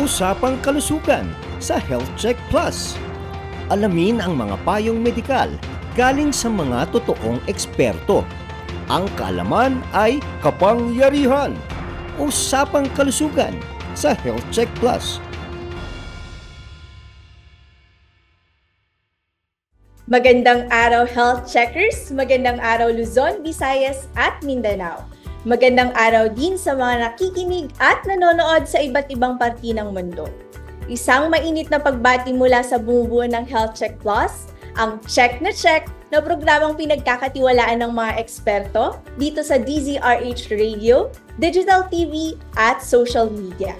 Usapang kalusugan sa Health Check Plus. Alamin ang mga payong medikal galing sa mga totoong eksperto. Ang kaalaman ay kapangyarihan. Usapang kalusugan sa Health Check Plus. Magandang araw health checkers, magandang araw Luzon, Visayas at Mindanao. Magandang araw din sa mga nakikinig at nanonood sa iba't ibang parti ng mundo. Isang mainit na pagbati mula sa bumubuo ng Health Check Plus, ang Check na Check na programang pinagkakatiwalaan ng mga eksperto dito sa DZRH Radio, Digital TV at social media.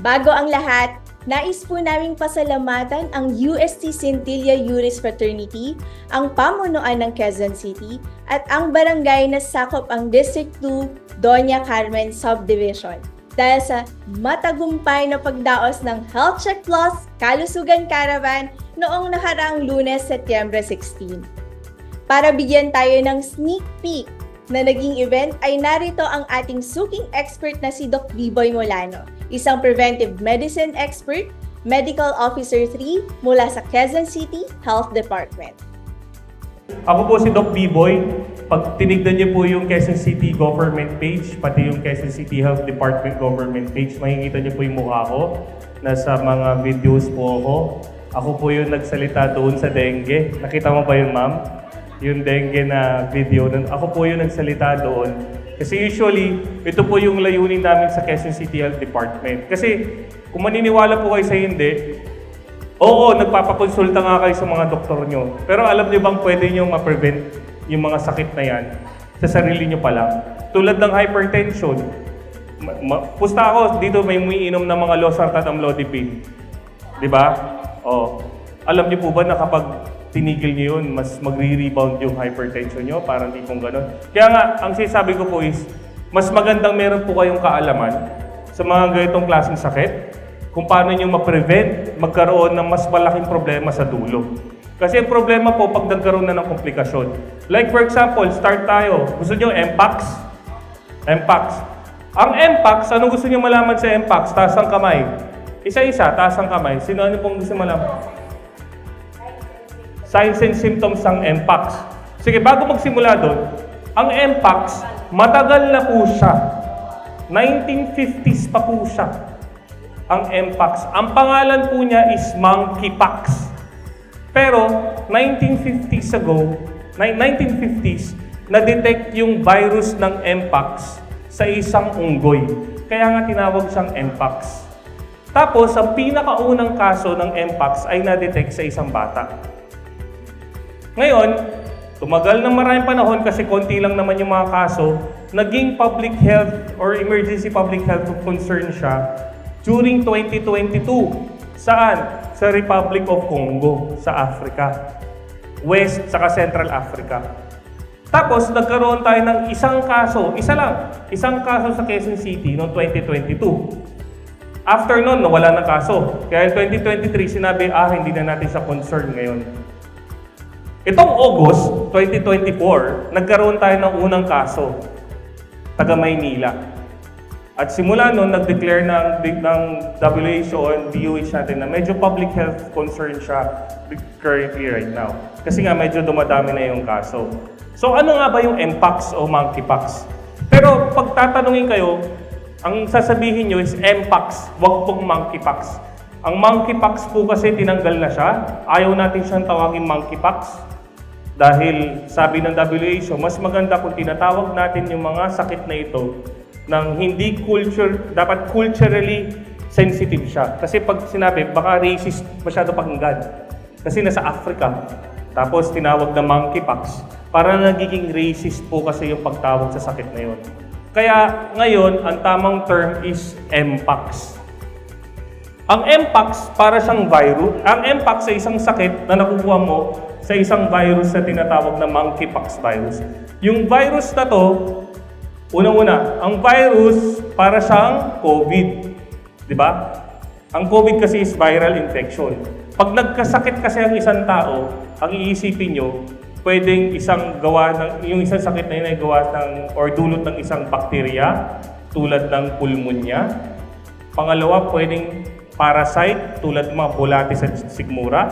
Bago ang lahat, nais po naming pasalamatan ang UST Centilla Juris Fraternity, ang pamunuan ng Quezon City, at ang barangay na sakop ang District 2, Doña Carmen Subdivision. Dahil sa matagumpay na pagdaos ng Health Check Plus Kalusugan Caravan noong nakaraang lunes, Setyembre 16. Para bigyan tayo ng sneak peek na naging event ay narito ang ating suking expert na si Doc Biboy Molano, isang preventive medicine expert, Medical Officer 3 mula sa Quezon City Health Department. Ako po si Doc B-Boy. Pag tinignan niyo po yung Quezon City Government page, pati yung Quezon City Health Department Government page, makikita niyo po yung mukha ko. Nasa mga videos po ako. Ako po yung nagsalita doon sa dengue. Nakita mo ba yun, ma'am? Yung dengue na video. Ako po yung nagsalita doon. Kasi usually, ito po yung layunin namin sa Quezon City Health Department. Kasi kung maniniwala po kayo sa hindi, Oo, nagpapakonsulta nga kayo sa mga doktor nyo. Pero alam niyo bang pwede nyo ma-prevent yung mga sakit na yan sa sarili nyo pa lang? Tulad ng hypertension. Ma- ma- pusta ako, dito may umiinom ng mga losartan amlodipine. Di ba? Oh. Alam niyo po ba na kapag tinigil niyo yun, mas magre-rebound yung hypertension nyo? Parang di pong ganun. Kaya nga, ang sinasabi ko po is, mas magandang meron po kayong kaalaman sa mga ganitong klaseng sakit kung paano nyo ma-prevent magkaroon ng mas malaking problema sa dulo. Kasi ang problema po pag nagkaroon na ng komplikasyon. Like for example, start tayo. Gusto nyo MPAX? MPAX. Ang MPAX, ano gusto nyo malaman sa MPAX? Taas ang kamay. Isa-isa, taas ang kamay. Sino ano pong gusto malaman? Signs and symptoms ng MPAX. Sige, bago magsimula doon, ang MPAX, matagal na po siya. 1950s pa po siya ang MPAX. Ang pangalan po niya is monkeypox. Pero 1950s ago, ni- 1950s, na-detect yung virus ng MPAX sa isang unggoy. Kaya nga tinawag siyang MPAX. Tapos, ang pinakaunang kaso ng MPAX ay na-detect sa isang bata. Ngayon, tumagal ng maraming panahon kasi konti lang naman yung mga kaso, naging public health or emergency public health concern siya during 2022. Saan? Sa Republic of Congo, sa Africa. West, saka Central Africa. Tapos, nagkaroon tayo ng isang kaso, isa lang, isang kaso sa Quezon City noong 2022. After nun, nawala na kaso. Kaya in 2023, sinabi, ah, hindi na natin siya concern ngayon. Itong August 2024, nagkaroon tayo ng unang kaso, taga Maynila. At simula noon, nag-declare ng, ng WHO and DOH natin na medyo public health concern siya currently right now. Kasi nga medyo dumadami na yung kaso. So ano nga ba yung Mpox o Monkeypox? Pero pag tatanungin kayo, ang sasabihin nyo is Mpox, wag pong Monkeypox. Ang Monkeypox po kasi tinanggal na siya. Ayaw natin siyang tawagin Monkeypox. Dahil sabi ng WHO, mas maganda kung tinatawag natin yung mga sakit na ito ng hindi culture, dapat culturally sensitive siya. Kasi pag sinabi, baka racist masyado pakinggan. Kasi nasa Africa, tapos tinawag na monkeypox. Para nagiging racist po kasi yung pagtawag sa sakit na yun. Kaya ngayon, ang tamang term is Mpox. Ang Mpox, para siyang virus. Ang Mpox ay isang sakit na nakukuha mo sa isang virus na tinatawag na monkeypox virus. Yung virus na to, unang-una, ang virus para siyang COVID. Di ba? Ang COVID kasi is viral infection. Pag nagkasakit kasi ang isang tao, ang iisipin nyo, pwedeng isang gawa ng, yung isang sakit na yun ay gawa ng, or dulot ng isang bakterya, tulad ng pulmonya. Pangalawa, pwedeng parasite tulad ng mga Bolatis at Sigmura.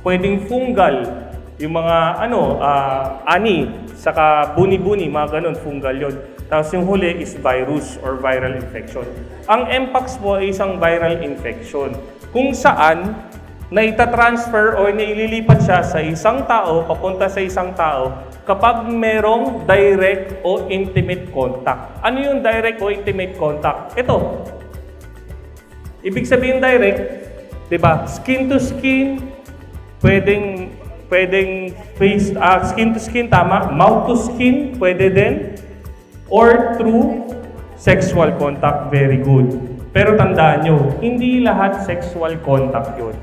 Pwedeng fungal, yung mga ano, ah, ani, saka buni-buni, mga ganun, fungal yon. Tapos yung huli is virus or viral infection. Ang Mpox po ay isang viral infection kung saan na itatransfer o naililipat siya sa isang tao, papunta sa isang tao, kapag merong direct o intimate contact. Ano yung direct o intimate contact? Ito. Ibig sabihin direct, di ba? Skin to skin, pwedeng pwedeng face ah, skin to skin tama, mouth to skin pwede din or through sexual contact very good. Pero tandaan nyo, hindi lahat sexual contact yun.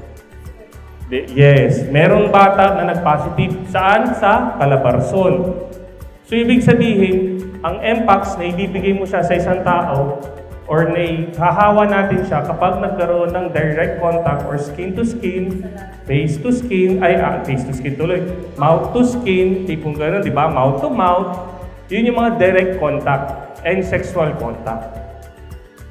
Yes, merong bata na nag-positive. Saan? Sa Calabarzon. So, ibig sabihin, ang Mpox na ibibigay mo siya sa isang tao or na hahawa natin siya kapag nagkaroon ng direct contact or skin to skin, face to skin, ay, ah, face to skin tuloy, mouth to skin, tipong gano'n, di ba? Mouth to mouth. Yun yung mga direct contact and sexual contact.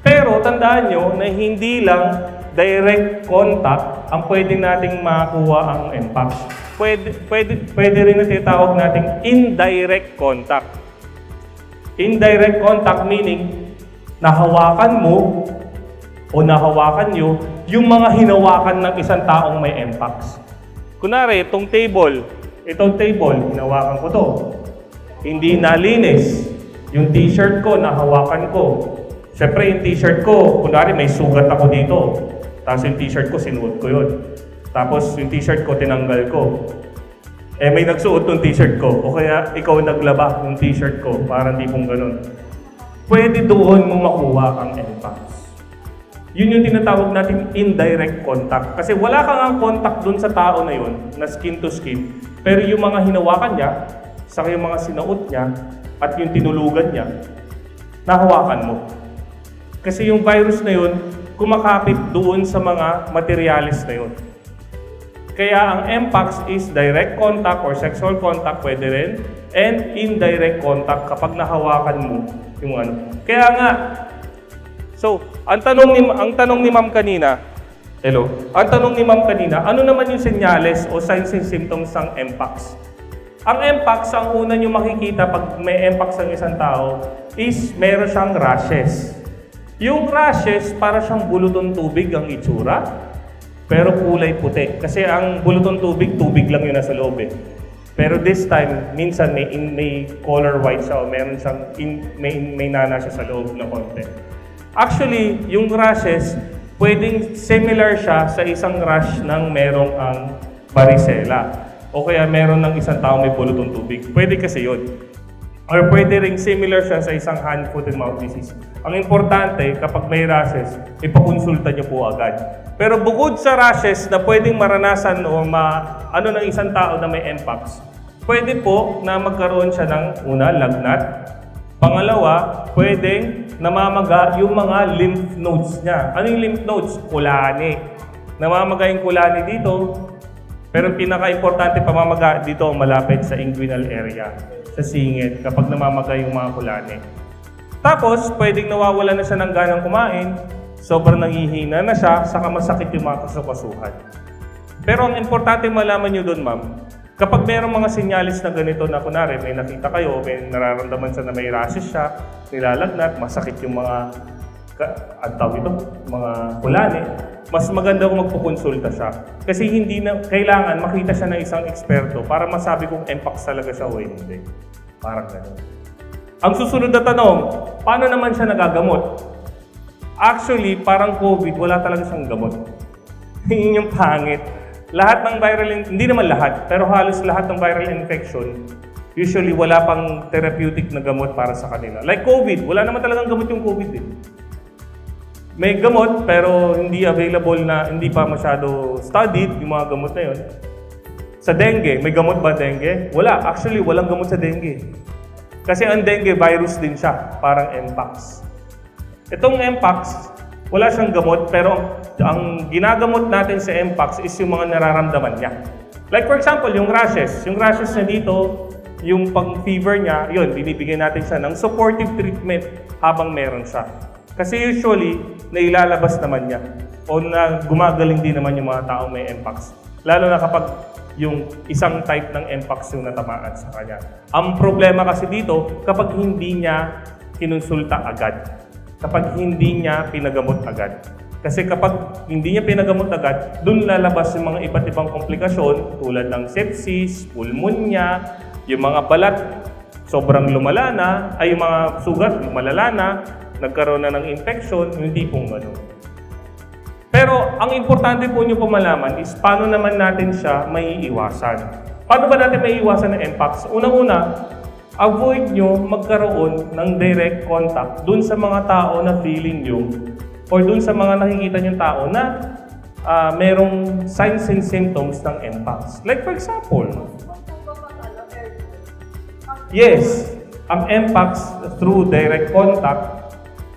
Pero tandaan nyo na hindi lang direct contact ang pwede nating makuha ang Mpox. Pwede, pwede, pwede rin na tinatawag nating indirect contact. Indirect contact meaning nahawakan mo o nahawakan nyo yung mga hinawakan ng isang taong may Mpox. Kunwari, itong table, itong table, hinawakan ko to. Hindi nalinis. Yung t-shirt ko, nahawakan ko. Siyempre, yung t-shirt ko, kunwari may sugat ako dito. Tapos yung t-shirt ko, sinuot ko yun. Tapos yung t-shirt ko, tinanggal ko. Eh, may nagsuot ng t-shirt ko. O kaya ikaw naglaba ng t-shirt ko. Parang di pong ganun. Pwede doon mo makuha ang Mpox. Yun yung tinatawag natin indirect contact. Kasi wala kang ang contact dun sa tao na yun, na skin to skin. Pero yung mga hinawakan niya, saka yung mga sinuot niya, at yung tinulugan niya, nahawakan mo. Kasi yung virus na yun, kumakapit doon sa mga materialis na yun. Kaya ang Mpox is direct contact or sexual contact pwede rin and indirect contact kapag nahawakan mo yung ano. Kaya nga, so, ang tanong ni, ang tanong ni ma'am kanina, hello, ang tanong ni ma'am kanina, ano naman yung senyales o signs and symptoms ng Mpox? Ang Mpox, ang una nyo makikita pag may Mpox ang isang tao is meron siyang rashes. Yung rashes, para siyang bulutong tubig ang itsura, pero kulay puti. Kasi ang bulutong tubig, tubig lang yun nasa loob eh. Pero this time, minsan may, in, may color white siya o meron siyang, in, may, may nana siya sa loob na konti. Actually, yung rashes, pwedeng similar siya sa isang rash ng merong ang varicella. O kaya meron ng isang tao may bulutong tubig. Pwede kasi yun. Or pwede ring similar siya sa isang hand, foot, and mouth disease. Ang importante, kapag may rashes, ipakonsulta niyo po agad. Pero bukod sa rashes na pwedeng maranasan o ma, ano ng isang tao na may Mpox, pwede po na magkaroon siya ng una, lagnat. Pangalawa, pwedeng namamaga yung mga lymph nodes niya. Ano yung lymph nodes? Kulani. Namamaga yung kulani dito, pero pinaka-importante pamamaga dito malapit sa inguinal area, sa singit, kapag namamaga yung mga kulani. Tapos, pwedeng nawawala na siya ng ganang kumain, sobrang nangihina na siya, saka masakit yung mga kasukasuhan. Pero ang importante malaman nyo doon, ma'am, kapag mayroong mga sinyalis na ganito na kunwari, may nakita kayo, may nararamdaman siya na may rashes siya, nilalagnat, masakit yung mga, ang tawag ito, mga kulani, mas maganda kung magpukonsulta siya. Kasi hindi na, kailangan makita siya ng isang eksperto para masabi kung Mpox talaga siya o hindi. Parang gano'n. Ang susunod na tanong, paano naman siya nagagamot? Actually, parang COVID, wala talaga siyang gamot. Yun yung pangit. Lahat ng viral, in- hindi naman lahat, pero halos lahat ng viral infection, usually wala pang therapeutic na gamot para sa kanila. Like COVID, wala naman talagang gamot yung COVID eh. May gamot, pero hindi available na, hindi pa masyado studied yung mga gamot na yun. Sa dengue, may gamot ba dengue? Wala. Actually, walang gamot sa dengue. Kasi ang dengue, virus din siya. Parang Mpox. Itong Mpox, wala siyang gamot, pero ang ginagamot natin sa Mpox is yung mga nararamdaman niya. Like for example, yung rashes. Yung rashes na dito, yung pang-fever niya, yun, binibigyan natin siya ng supportive treatment habang meron siya. Kasi usually, nailalabas naman niya. O na gumagaling din naman yung mga taong may MPAX. Lalo na kapag yung isang type ng MPAX yung natamaan sa kanya. Ang problema kasi dito, kapag hindi niya kinonsulta agad, kapag hindi niya pinagamot agad. Kasi kapag hindi niya pinagamot agad, dun lalabas yung mga iba't ibang komplikasyon tulad ng sepsis, pulmonya, yung mga balat sobrang lumala na, ay yung mga sugat lumalala na, nagkaroon na ng infection, hindi pong gano'n. Pero ang importante po nyo po malaman is paano naman natin siya may iwasan. Paano ba natin may iwasan ng MPAX? Unang-una, avoid nyo magkaroon ng direct contact dun sa mga tao na feeling nyo or dun sa mga nakikita nyo tao na ah, merong signs and symptoms ng MPAX. Like for example, yes, ang MPAX through direct contact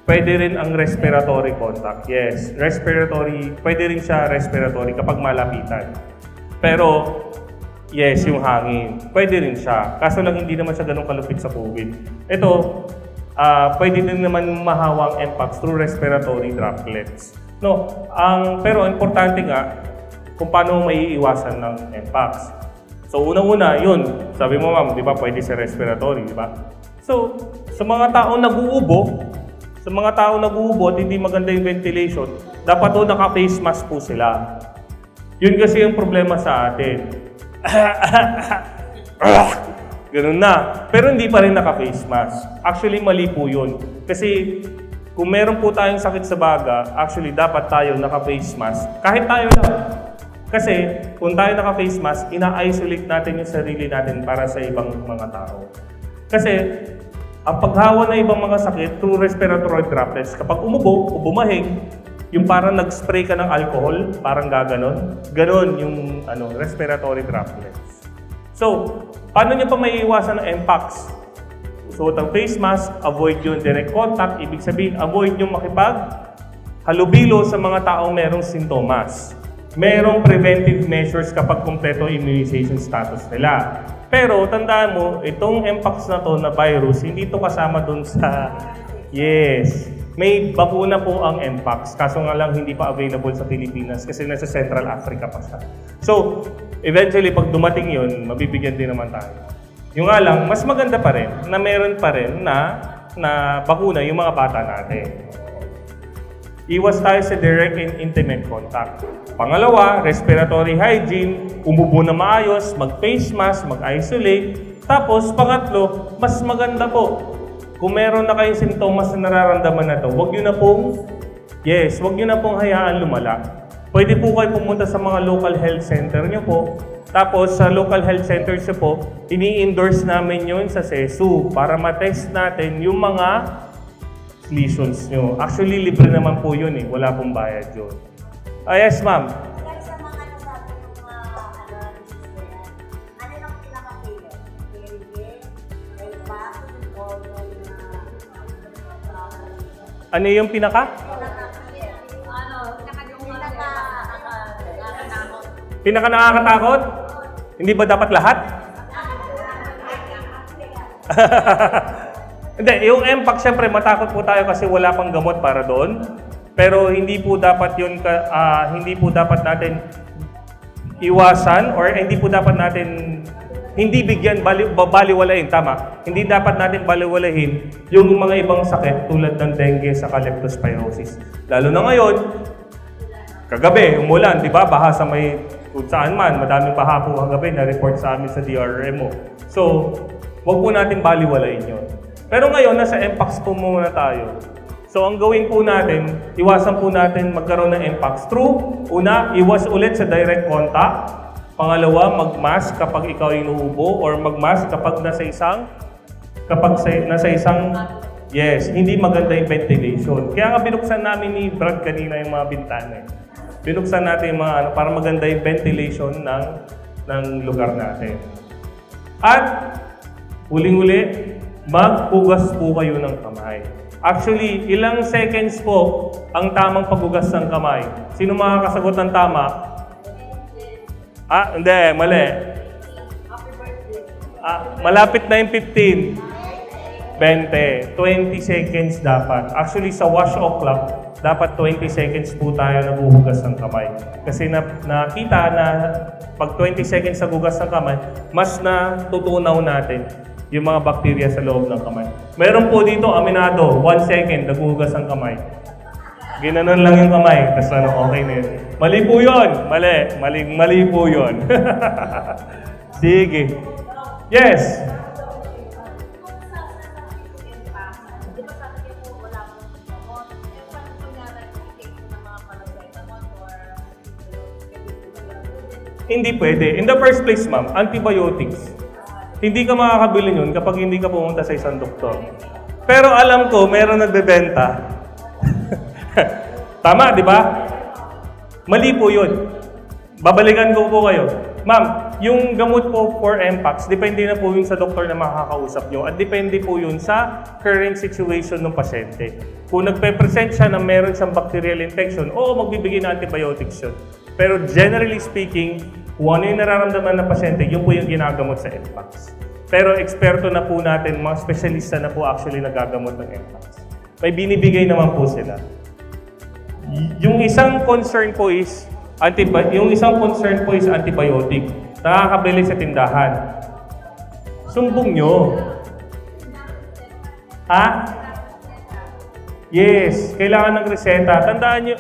Pwede rin ang respiratory contact. Yes, respiratory, pwede rin siya respiratory kapag malapitan. Pero, yes, yung hangin, pwede rin siya. Kaso lang hindi naman siya ganun kalupit sa COVID. Ito, ah pwede din naman mahawang MPAX through respiratory droplets. No, ang pero importante nga kung paano may iiwasan ng MPAX. So unang-una, yun, sabi mo ma'am, di ba pwede sa respiratory, di ba? So, sa mga taong nag-uubo, sa mga taong nag-uubot, hindi maganda yung ventilation, dapat po naka-face mask po sila. Yun kasi yung problema sa atin. Ganun na. Pero hindi pa rin naka-face mask. Actually, mali po yun. Kasi kung meron po tayong sakit sa baga, actually dapat tayo naka-face mask. Kahit tayo lang. Kasi kung tayo naka-face mask, ina-isolate natin yung sarili natin para sa ibang mga tao. Kasi ang paghawa ng ibang mga sakit through respiratory droplets, kapag umubo o bumahing, yung parang nag-spray ka ng alcohol, parang gaganon, ganon yung ano, respiratory droplets. So, paano nyo pa may iwasan ng MPAX? Suot ang face mask, avoid yung direct contact, ibig sabihin, avoid yung makipag halubilo sa mga taong merong sintomas. Merong preventive measures kapag kumpleto immunization status nila. Pero tandaan mo, itong Mpox na to na virus, hindi to kasama dun sa... Yes. May bakuna po ang Mpox, kaso nga lang hindi pa available sa Pilipinas kasi nasa Central Africa pa siya. So, eventually, pag dumating yun, mabibigyan din naman tayo. Yung nga lang, mas maganda pa rin na meron pa rin na, na bakuna yung mga bata natin. Iwas tayo sa direct and intimate contact. Pangalawa, respiratory hygiene, umubo na maayos, mag-face mask, mag-isolate. Tapos, pangatlo, mas maganda po. Kung meron na kayong sintomas na nararamdaman na to, huwag nyo na pong, yes, huwag nyo na pong hayaan lumala. Pwede po kayo pumunta sa mga local health center nyo po. Tapos sa local health centers nyo po, ini-endorse namin yun sa SESU para matest natin yung mga lesions nyo. Actually, libre naman po yun eh. Wala pong bayad yun. Ah, yes, ma'am. Ano, ano yung Ano yung pinaka? ano, pinaka nakakatakot. Pinaka nakakatakot? Hindi ba dapat lahat? Hindi, yung MPAC, syempre matakot po tayo kasi wala pang gamot para doon. Pero hindi po dapat yun, ah, hindi po dapat natin iwasan or hindi po dapat natin hindi bigyan bali, babaliwalain, tama. Hindi dapat natin baliwalahin yung mga ibang sakit tulad ng dengue sa leptospirosis. Lalo na ngayon, kagabi, umulan, di ba? Baha sa may kung saan man, madaming baha po kagabi na-report sa amin sa DRMO. So, wag po natin baliwalain yun. Pero ngayon, nasa MPAX po muna tayo. So, ang gawin po natin, iwasan po natin magkaroon ng MPAX through, una, iwas ulit sa direct contact. Pangalawa, mag-mask kapag ikaw ay inuubo or mag-mask kapag nasa isang kapag sa, nasa isang yes, hindi maganda yung ventilation. Kaya nga binuksan namin ni Brad kanina yung mga bintana. Binuksan natin yung mga ano para maganda yung ventilation ng ng lugar natin. At huling-huli, maghugas po kayo ng kamay. Actually, ilang seconds po ang tamang paghugas ng kamay? Sino makakasagot ng tama? Ah, hindi, mali. Ah, malapit na yung 15. 20. 20 seconds dapat. Actually, sa wash o'clock, dapat 20 seconds po tayo naguhugas ng kamay. Kasi na, nakita na pag 20 seconds nagugas ng kamay, mas natutunaw natin yung mga bakterya sa loob ng kamay. Meron po dito, aminado, 1 second naguhugas ng kamay. Ginanon lang yung kamay, tapos ano, okay na yun. Mali po yun! Mali, mali, mali po yun. Sige. Yes! Hindi pwede. In the first place, ma'am, antibiotics. Hindi ka makakabili yun kapag hindi ka pumunta sa isang doktor. Pero alam ko, meron nagbebenta. Tama, di ba? Mali po yun. Babalikan ko po kayo. Ma'am, yung gamot po for MPAX, depende na po yun sa doktor na makakausap nyo at depende po yun sa current situation ng pasyente. Kung nagpe-present siya na meron siyang bacterial infection, oo, magbibigay ng antibiotics yun. Pero generally speaking, kung ano yung nararamdaman ng pasyente, yun po yung ginagamot sa MPAX. Pero eksperto na po natin, mga specialista na po actually nagagamot ng MPAX. May binibigay naman po sila. Yung isang concern po is antibi- yung isang concern po is antibiotic. Nakakabili sa tindahan. Sumbong nyo. Ha? Yes, kailangan ng reseta. Tandaan nyo,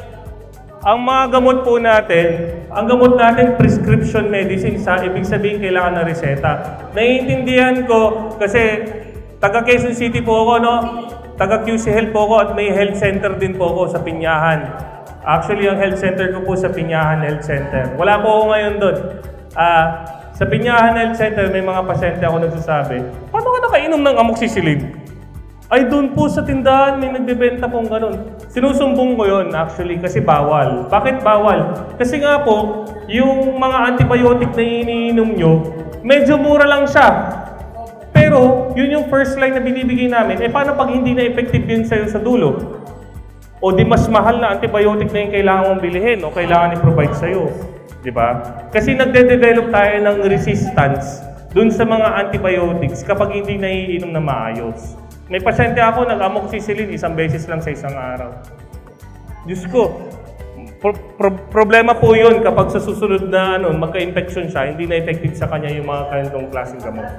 ang mga gamot po natin, ang gamot natin prescription medicine sa ibig sabihin kailangan ng reseta. Naiintindihan ko kasi taga Quezon City po ako, no? Taga QC Health po ako at may health center din po ako sa Pinyahan. Actually, ang health center ko po sa Pinyahan Health Center. Wala po ako ngayon doon. Ah, sa Pinyahan Health Center, may mga pasyente ako nagsasabi, paano ka nakainom ng amoxicillin? Ay, doon po sa tindahan, may nagbebenta pong ganun. Sinusumbong ko yon actually kasi bawal. Bakit bawal? Kasi nga po, yung mga antibiotic na iniinom nyo, medyo mura lang siya. Pero, yun yung first line na binibigay namin. Eh, paano pag hindi na effective yun sa'yo sa dulo? O di mas mahal na antibiotic na yung kailangan mong bilhin o kailangan i-provide sa'yo. Di ba? Kasi nagde-develop tayo ng resistance dun sa mga antibiotics kapag hindi naiinom na maayos. May pasyente ako, nag-amoxicillin isang beses lang sa isang araw. Diyos ko, pro- pro- problema po yun kapag sa susunod na ano, magka-infection siya, hindi na effective sa kanya yung mga ganitong klaseng gamot.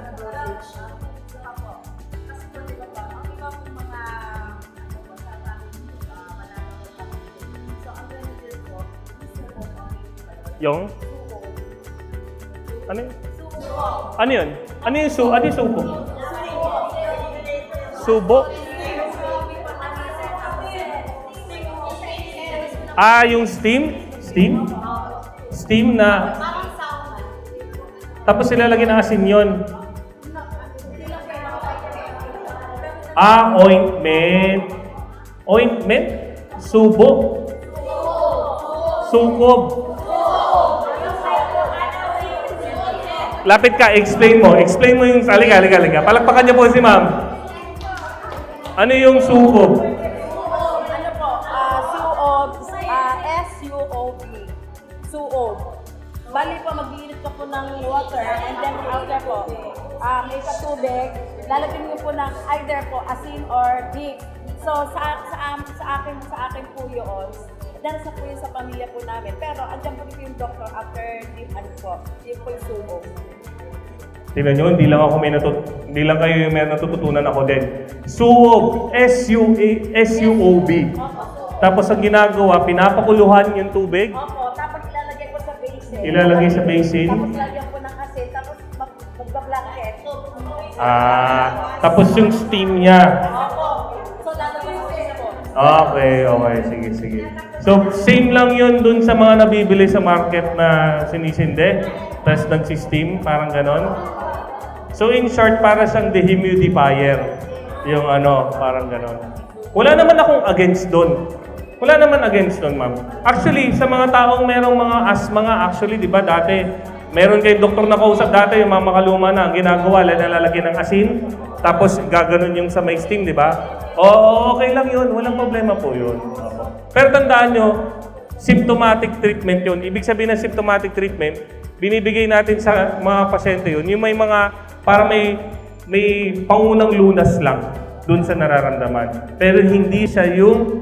Yung? Ano yun? Ano yun? Ano yung su? Ano yung subo? Subo? Ah, yung steam? Steam? Steam na... Tapos ilalagay ng asin yun. Ah, ointment. Ointment? Subo? Sukob. Lapit ka, explain mo. Explain mo yung... Halika, halika, halika. Palakpakan niyo po si ma'am. Ano yung sukob? Ano po, ah, suob, ah, S-U-O-B. Suob. Bali po, mag-iinit po ng water and then after po, ah, may patubig, lalagyan niyo po ng either po asin or beef. So sa sa am- sa akin sa akin po yun. Dahil sa po yun sa pamilya po namin. Pero andyan po dito yung doctor after the ano po, yung po yung suob. Tingnan nyo, hindi lang ako may natut hindi lang kayo yung may natututunan ako din. Suob. S-U-A S-U-O-B. Tapos ang ginagawa, pinapakuluhan yung tubig. Opo, tapos ilalagay ko sa basin. Ilalagay sa basin. Tapos lagyan ko ng asin, tapos mag magbablanket. Ah, tapos yung steam niya. Opo. So, lalabas ko po. Okay, okay. Sige, sige. So, same lang yun dun sa mga nabibili sa market na sinisinde. Tapos nag-steam, parang ganon. So, in short, para siyang dehumidifier. Yung ano, parang ganon. Wala naman akong against doon. Wala naman against doon, ma'am. Actually, sa mga taong merong mga asthma nga, actually, di ba, dati, meron kayong doktor na kausap dati, yung mga makaluma na, ang ginagawa, nalalagyan ng asin, tapos gaganon yung sa may steam, di ba? Oo, okay lang yun. Walang problema po yun. Pero tandaan nyo, symptomatic treatment yun. Ibig sabihin ng symptomatic treatment, binibigay natin sa mga pasyente yun, yung may mga, para may, may pangunang lunas lang dun sa nararamdaman. Pero hindi siya yung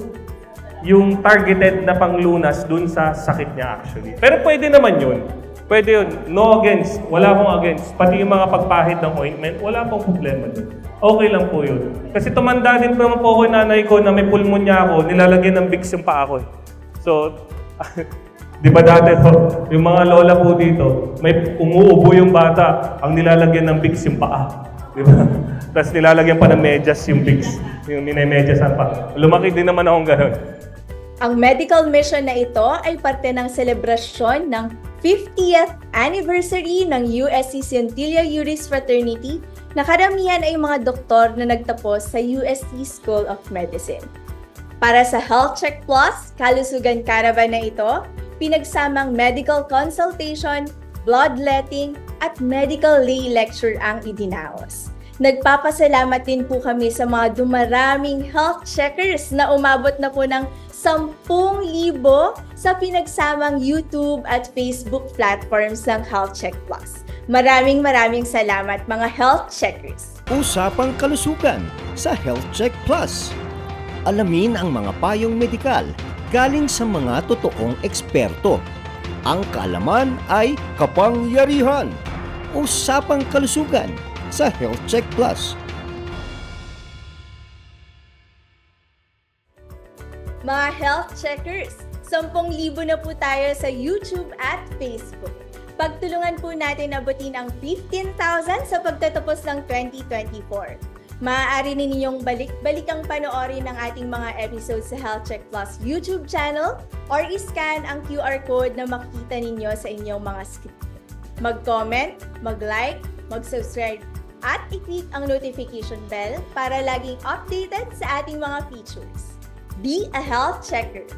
yung targeted na panglunas dun sa sakit niya actually. Pero pwede naman yun. Pwede yun. No against. Wala akong against. Pati yung mga pagpahid ng ointment, wala pong problema dun. Okay lang po yun. Kasi tumanda din po naman po ako nanay ko na may pulmonya ako, nilalagyan ng Vicks yung paa ko. eh. So, di ba dati po, yung mga lola po dito, may umuubo yung bata, ang nilalagyan ng Vicks yung paa. Di ba? Tapos nilalagyan pa ng medyas yung Vicks. Yung minimedyasan pa. Lumaki din naman akong ganun. Ang medical mission na ito ay parte ng selebrasyon ng 50th anniversary ng USC Centilla Juris Fraternity na karamihan ay mga doktor na nagtapos sa USC School of Medicine. Para sa Health Check Plus, kalusugan caravan na ito, pinagsamang medical consultation, bloodletting, at medical lay lecture ang idinaos. Nagpapasalamat din po kami sa mga dumaraming health checkers na umabot na po ng 10,000 sa pinagsamang YouTube at Facebook platforms ng Health Check Plus. Maraming maraming salamat mga health checkers. Usapang kalusugan sa Health Check Plus. Alamin ang mga payong medikal galing sa mga totoong eksperto. Ang kaalaman ay kapangyarihan. Usapang kalusugan sa Health Check Plus. Mga health checkers, 10,000 na po tayo sa YouTube at Facebook. Pagtulungan po natin abutin ang 15,000 sa pagtatapos ng 2024. Maaari ninyong balik-balikang panoorin ang ating mga episodes sa Health Check Plus YouTube channel or iscan ang QR code na makikita ninyo sa inyong mga screen. Mag-comment, mag-like, mag-subscribe, at i-click ang notification bell para laging updated sa ating mga features. Be a health checker.